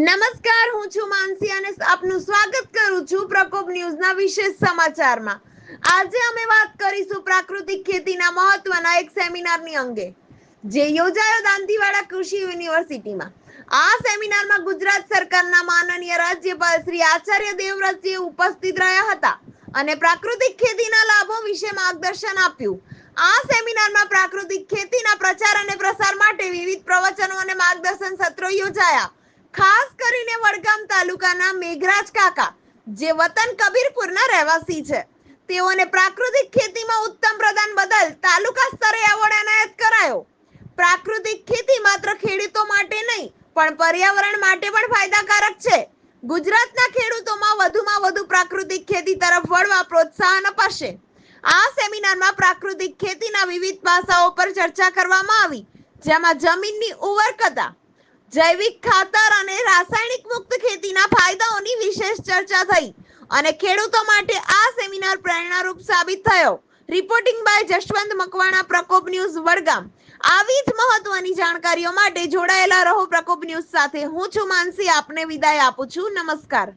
નમસ્કાર, હું છું માનસી અને આપનું સ્વાગત કરું છું પ્રકોપ ન્યૂઝના વિશેષ સમાચારમાં. આજે અમે વાત કરીશું પ્રાકૃતિક ખેતીના મહત્વના એક સેમિનારની અંગે, જે યોજાયો દાંતીવાડા કૃષિ યુનિવર્સિટીમાં. આ સેમિનારમાં ગુજરાત સરકારના માનનીય રાજ્યપાલ શ્રી આચાર્ય દેવવ્રતજી ઉપસ્થિત રહ્યા હતા અને પ્રાકૃતિક ખેતીના લાભો વિશે માર્ગદર્શન આપ્યું. આ સેમિનારમાં પ્રાકૃતિક ખેતીના પ્રચાર અને પ્રસાર માટે વિવિધ પ્રવચનો અને માર્ગદર્શન સત્રો યોજાયા. ખાસ કરીને વડગામ તાલુકાના મેઘરાજ કાકા, જે વતન કબીરપુરના રહેવાસી છે. તેઓને પ્રાકૃતિક ખેતીમાં ઉત્તમ પ્રદાન બદલ તાલુકા સ્તરે એવોર્ડ એનાયત કરાયો. પ્રાકૃતિક ખેતી માત્ર ખેડૂતો માટે નહીં, પણ પર્યાવરણ માટે પણ ફાયદાકારક છે. ગુજરાતના ખેડૂતોમાં વધુમાં વધુ પ્રાકૃતિક ખેતી તરફ વળવા પ્રોત્સાહન અપાશે. આ સેમિનારમાં પ્રાકૃતિક ખેતીના વિવિધ પાસાઓ પર ચર્ચા કરવામાં આવી, જેમાં જમીનની ઉર્વરકતા જૈવિક ખાતર અને રાસાયણિક મુક્ત ખેતીના ફાયદાઓની વિશેષ ચર્ચા થઈ અને ખેડૂતો માટે આ સેમિનાર પ્રેરણારૂપ સાબિત થયો. Reporting by Jashvant Makwana, Prakop news, Vadgam. આવી જ મહત્વની જાણકારીઓ માટે જોડાયેલા રહો પ્રકોપ ન્યૂઝ સાથે. હું છું માનસી, આપને વિદાય આપું છું. નમસ્કાર.